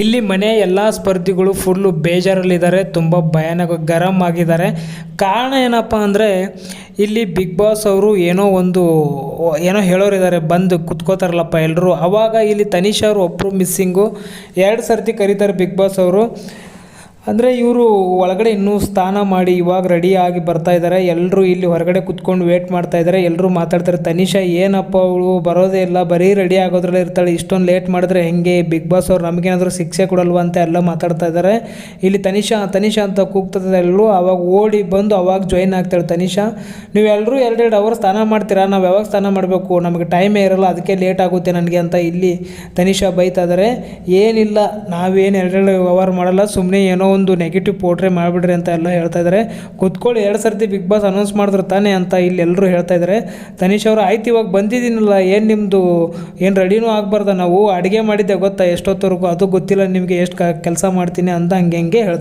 ಇಲ್ಲಿ ಮನೆ ಎಲ್ಲ ಸ್ಪರ್ಧಿಗಳು ಫುಲ್ಲು ಬೇಜಾರಲ್ಲಿದ್ದಾರೆ, ತುಂಬ ಭಯಾನಕ, ಗರಂ ಆಗಿದ್ದಾರೆ. ಕಾರಣ ಏನಪ್ಪ ಅಂದರೆ, ಇಲ್ಲಿ ಬಿಗ್ ಬಾಸ್ ಅವರು ಏನೋ ಒಂದು, ಏನೋ ಹೇಳೋರಿದ್ದಾರೆ, ಬಂದು ಕುತ್ಕೋತಾರಲ್ಲಪ್ಪ ಎಲ್ಲರೂ ಅವಾಗ ಇಲ್ಲಿ ತನಿಷ್ ಅವರು ಒಬ್ಬರು ಮಿಸ್ಸಿಂಗು ಎರಡು ಸರ್ತಿ ಕರೀತಾರೆ ಬಿಗ್ ಬಾಸ್ ಅವರು. ಅಂದರೆ ಇವರು ಒಳಗಡೆ ಇನ್ನೂ ಸ್ನಾನ ಮಾಡಿ ಇವಾಗ ರೆಡಿ ಆಗಿ ಬರ್ತಾ ಇದ್ದಾರೆ ಎಲ್ಲರೂ ಇಲ್ಲಿ ಹೊರಗಡೆ ಕುತ್ಕೊಂಡು ವೇಟ್ ಮಾಡ್ತಾ ಇದ್ದಾರೆ ಎಲ್ಲರೂ ಮಾತಾಡ್ತಾರೆ ತನಿಷಾ, ಏನಪ್ಪ ಅವಳು? ಬರೋದೇ ಇಲ್ಲ. ಬರೀ ರೆಡಿ ಆಗೋದ್ರಲ್ಲೇ ಇರ್ತಾಳೆ. ಇಷ್ಟೊಂದು ಲೇಟ್ ಮಾಡಿದ್ರೆ ಹೆಂಗೆ? ಬಿಗ್ ಬಾಸ್ ಅವ್ರು ನಮಗೇನಾದರೂ ಶಿಕ್ಷೆ ಕೊಡಲ್ವ ಅಂತ ಎಲ್ಲ ಮಾತಾಡ್ತಾ ಇದ್ದಾರೆ ಇಲ್ಲಿ ತನಿಷಾ ತನಿಷಾ ಅಂತ ಕೂಗ್ತದೆ ಎಲ್ಲರೂ ಅವಾಗ ಓಡಿ ಬಂದು ಅವಾಗ ಜಾಯಿನ್ ಆಗ್ತಾಳೆ ತನಿಷಾ. ನೀವೆಲ್ಲರೂ ಎರಡೆರಡು ಅವರ್ ಸ್ನಾನ ಮಾಡ್ತೀರಾ? ನಾವು ಯಾವಾಗ ಸ್ನಾನ ಮಾಡಬೇಕು? ನಮಗೆ ಟೈಮೇ ಇರಲ್ಲ. ಅದಕ್ಕೆ ಲೇಟ್ ಆಗುತ್ತೆ ನನಗೆ ಅಂತ ಇಲ್ಲಿ ತನಿಷಾ ಬೈತಾ ಇದ್ದಾರೆ ಏನಿಲ್ಲ. ನಾವೇನು ಎರಡೆರಡು ಅವರ್ ಮಾಡಲ್ಲ. ಸುಮ್ಮನೆ ಏನೋ ಒಂದು ನೆಗೆಟಿವ್ ಪೋರ್ಟ್ರೇ ಮಾಡಿಬಿಡ್ರಿ ಅಂತ ಎಲ್ಲ ಹೇಳ್ತಾ ಇದ್ದಾರೆ ಕುತ್ಕೊಳ್ಳಿ, ಎರಡು ಸರ್ತಿ ಬಿಗ್ ಬಾಸ್ ಅನೌನ್ಸ್ ಮಾಡಿದ್ರು ತಾನೇ ಅಂತ ಇಲ್ಲಿ ಎಲ್ಲರೂ ಹೇಳ್ತಾ ಇದ್ದಾರೆ ತನಿಷ್ ಅವರು, ಆಯ್ತು, ಇವಾಗ ಬಂದಿದ್ದೀನಲ್ಲ, ಏನು ನಿಮ್ಮದು ಏನು ರೆಡಿನೂ ಆಗಬಾರ್ದ ನಾವು? ಅಡುಗೆ ಮಾಡಿದ್ದೆ ಗೊತ್ತಾ ಎಷ್ಟೊತ್ತವರೆಗೂ? ಅದು ಗೊತ್ತಿಲ್ಲ, ನಿಮಗೆ ಎಷ್ಟು ಕೆಲಸ ಮಾಡ್ತೀನಿ ಅಂತ ಹಂಗೆ ಹಂಗೆ ಹೇಳ್ತಾರೆ